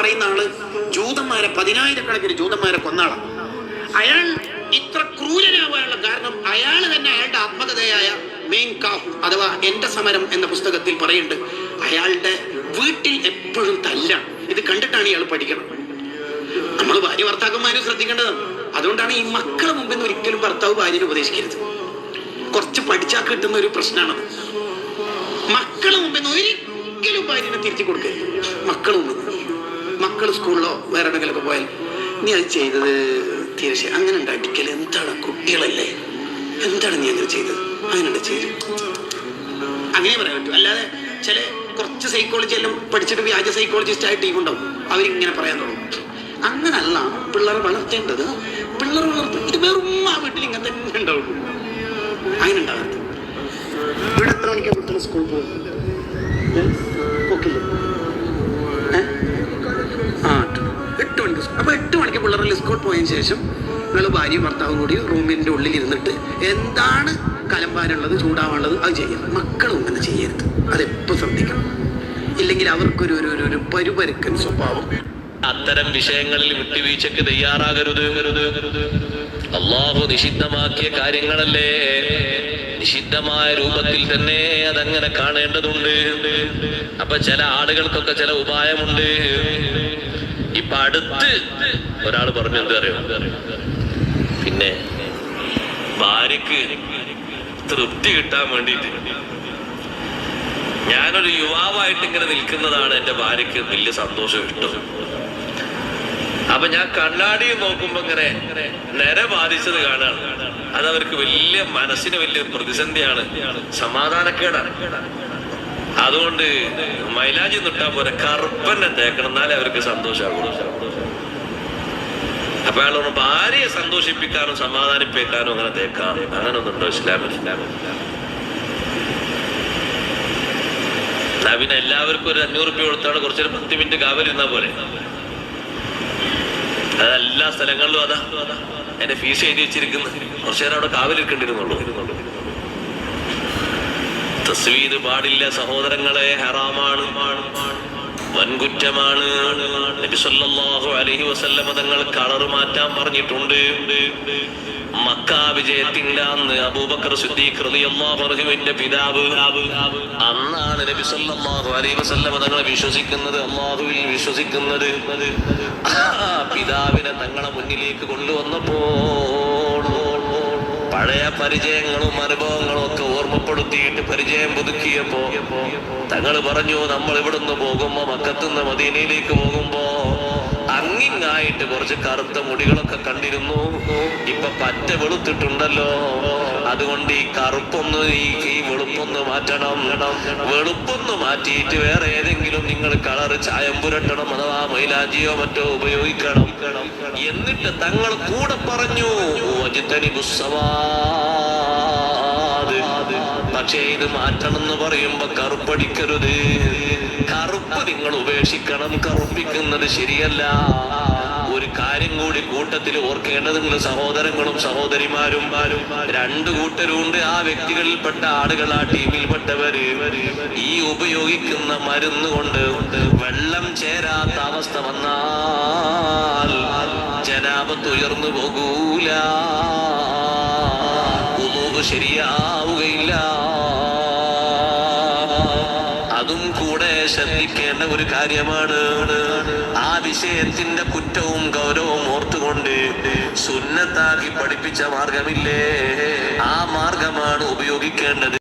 പറയുന്ന ആൾ ജൂതന്മാരെ പതിനായിരക്കണക്കിന് ജൂതന്മാരെ കൊന്നാളാണ് അയാൾ ഇത്ര ക്രൂരനാവാനുള്ള കാരണം അയാൾ തന്നെ അയാളുടെ ആത്മകഥയായ മെയിൻ കാഫ് അഥവാ എന്റെ സമരം എന്ന പുസ്തകത്തിൽ പറയുന്നുണ്ട്. അയാളുടെ വീട്ടിൽ എപ്പോഴും തല്ലാണ് ഇത് കണ്ടിട്ടാണ് ഇയാൾ പഠിക്കണം. നമ്മൾ ഭാര്യ ഭർത്താക്കന്മാരും ശ്രദ്ധിക്കേണ്ടതാണ് അതുകൊണ്ടാണ് ഈ മക്കളെ മുമ്പിൽ നിന്ന് ഒരിക്കലും ഭർത്താവ് ഭാര്യനെ ഉപദേശിക്കരുത്. കുറച്ച് പഠിച്ചാൽ കിട്ടുന്ന ഒരു പ്രശ്നമാണത് മക്കളെ മുമ്പിൽ നിന്ന് ഒരിക്കലും ഭാര്യനെ തിരിച്ചു കൊടുക്കരുത്. മക്കളെ മുമ്പിൽ മക്കൾ സ്കൂളിലോ വേറെ എവിടെങ്കിലൊക്കെ പോയാൽ നീ അത് ചെയ്തത് ശരി അങ്ങനെ ഉണ്ട് എന്താണ് കുട്ടികളല്ലേ? എന്താണ് നീ അങ്ങനെ ചെയ്തത്? അങ്ങനെ ചെയ്ത് അങ്ങനെ പറയാൻ പറ്റും. അല്ലാതെ ചില കുറച്ച് സൈക്കോളജി എല്ലാം പഠിച്ചിട്ട് വ്യാജ സൈക്കോളജിസ്റ്റ് ആയ ടീം ഉണ്ടാവും. അവരിങ്ങനെ പറയാൻ തുടങ്ങും. അങ്ങനല്ല. പിള്ളേരെ വളർത്തേണ്ടത് പിള്ളേർ വളർത്തും. ഇത് വെറും ആ വീട്ടിൽ ഇങ്ങനെ തന്നെ ഉണ്ടാവുള്ളൂ അങ്ങനെ ഉണ്ടാവരുത്. ഇവിടെ എത്ര മണിക്കാണ് കുട്ടികൾ സ്കൂളിൽ പോകും പോക്കില്ല? ആ എട്ട് മണിക്ക് പിള്ളേർ ലിസ്കോട്ട് പോയതിനു ശേഷം നിങ്ങൾ ഭാര്യയും ഭർത്താവും കൂടി റൂമിന്റെ ഉള്ളിൽ ഇരുന്നിട്ട് എന്താണ് കലമ്പാനുള്ളത് ചൂടാവാനുള്ളത് അത് ചെയ്യരുത് മക്കളും അങ്ങനെ ചെയ്യരുത്. അതെപ്പോ ശ്രദ്ധിക്കണം? ഇല്ലെങ്കിൽ അവർക്കൊരു ഒരു- ഒരു പരുപരുക്കൻ സ്വഭാവം. അത്തരം വിഷയങ്ങളിൽ വിട്ടുവീഴ്ചക്ക് തയ്യാറാകരുത്. അള്ളാഹു നിഷിദ്ധമാക്കിയ കാര്യങ്ങളല്ലേ? നിഷിദ്ധമായ രൂപത്തിൽ തന്നെ അതങ്ങനെ കാണേണ്ടതുണ്ട്. അപ്പൊ ചില ആളുകൾക്കൊക്കെ ചില ഉപായമുണ്ട്. ഇപ്പൊ അടുത്ത് ഒരാൾ പറഞ്ഞു എന്താ അറിയോ? പിന്നെ ഭാര്യക്ക് തൃപ്തി കിട്ടാൻ വേണ്ടിയിട്ട് ഞാനൊരു യുവാവായിട്ട് ഇങ്ങനെ നിൽക്കുന്നതാണ് എന്റെ ഭാര്യക്ക് വലിയ സന്തോഷം കിട്ടും. അപ്പൊ ഞാൻ കണ്ണാടിയിൽ നോക്കുമ്പോ ഇങ്ങനെ നിര ബാധിച്ചത് കാണാണ്. അത് അവർക്ക് വലിയ മനസ്സിന് വലിയ പ്രതിസന്ധിയാണ്. സമാധാനക്കേടാണ്. അതുകൊണ്ട് മൈലാജി നിട്ടാ പോലെ കറുപ്പന്നെ തേക്കണം എന്നാലേ അവർക്ക് സന്തോഷമാകുള്ളൂ അപ്പൊ അയാളോട് ഭാര്യയെ സന്തോഷിപ്പിക്കാനും സമാധാനിപ്പിക്കാനും അങ്ങനെ തേക്കാം. അങ്ങനെ ഒന്നുണ്ടോ ഇസ്ലാമിൽ? പിന്നെ എല്ലാവർക്കും ഒരു അഞ്ഞൂറ് രൂപ കൊടുത്താണ് കുറച്ചൊരു പത്ത് മിനിറ്റ് കാവലിരുന്ന പോലെ അത് എല്ലാ സ്ഥലങ്ങളിലും അതാ. എന്റെ ഫീസ് എഴുതി വെച്ചിരിക്കുന്നത്. കുറച്ചു നേരം അവിടെ കാവലിരിക്കേണ്ടിരുന്നുള്ളൂ തസ്വീത് പാടില്ല സഹോദരങ്ങളെ ഹറാമാണ്. വൻകുറ്റമാണ്. നബി സല്ലല്ലാഹു അലൈഹി വസല്ലമ തങ്ങൾ കളർ മാറ്റാൻ പറഞ്ഞിട്ടുണ്ട്. മക്കാ വിജയത്തിന്റെ അന്ന് അബൂബക്കർ സിദ്ദീഖ് റളിയല്ലാഹു അൻഹുവിന്റെ പിതാവ് അന്നാണ് നബി സല്ലല്ലാഹു അലൈഹി വസല്ലമ തങ്ങളെ വിശ്വസിക്കുന്നത് അള്ളാഹുവിൽ വിശ്വസിക്കുന്നത്. പിതാവിനെ തങ്ങളെ മുന്നിലേക്ക് കൊണ്ടുവന്നപ്പോൾ പഴയ പരിചയങ്ങളും അനുഭവങ്ങളും ഒക്കെ ഓർമ്മപ്പെടുത്തിയിട്ട് പരിചയം പുതുക്കിയപ്പോ തങ്ങൾ പറഞ്ഞു നമ്മൾ ഇവിടുന്ന് പോകുമ്പോ മക്കത്തുനിന്ന് മദീനയിലേക്ക് പോകുമ്പോ അങ്ങിങ്ങായിട്ട് കുറച്ച് കറുത്ത മുടികളൊക്കെ കണ്ടിരുന്നു. ഇപ്പൊ പറ്റ വെളുത്തിട്ടുണ്ടല്ലോ. അതുകൊണ്ട് ഈ കറുപ്പൊന്ന് ഈ വെളുപ്പൊന്ന് മാറ്റണം. വെളുപ്പൊന്ന് മാറ്റിയിട്ട് വേറെ ഏതെങ്കിലും നിങ്ങൾ കളർ ചായം പുരട്ടണം അഥവാ മൈലാജിയോ മറ്റോ ഉപയോഗിക്കണം. എന്നിട്ട് തങ്ങൾ കൂടെ പറഞ്ഞു. പക്ഷേ ഇത് മാറ്റണം എന്ന് പറയുമ്പോ കറുപ്പടിക്കരുത്. കറുപ്പ് നിങ്ങൾ ഉപേക്ഷിക്കണം. കറുപ്പിക്കുന്നത് ശരിയല്ല. ഒരു കാര്യം കൂടി കൂട്ടത്തിൽ ഓർക്കേണ്ടതുണ്ട് സഹോദരങ്ങളും സഹോദരിമാരും രണ്ടു കൂട്ടരുണ്ട്. ആ വ്യക്തികളിൽപ്പെട്ട ആളുകൾ ആ ടീമിൽപ്പെട്ടവര് ഈ ഉപയോഗിക്കുന്ന മരുന്ന് കൊണ്ട് വെള്ളം ചേരാത്ത അവസ്ഥ വന്നാൽ ജനാപത്ത് ഉയർന്നു പോകൂല. ഉമൂവ് ശരിയാവുകയില്ല. അതും കൂടെ ശ്രദ്ധിക്കേണ്ട ഒരു കാര്യമാണ്. വിഷയത്തിന്റെ കുറ്റവും ഗൗരവവും ഓർത്തുകൊണ്ട് സുന്നത്താക്കി പഠിപ്പിച്ച മാർഗമില്ലേ? ആ മാർഗമാണ് ഉപയോഗിക്കേണ്ടത്.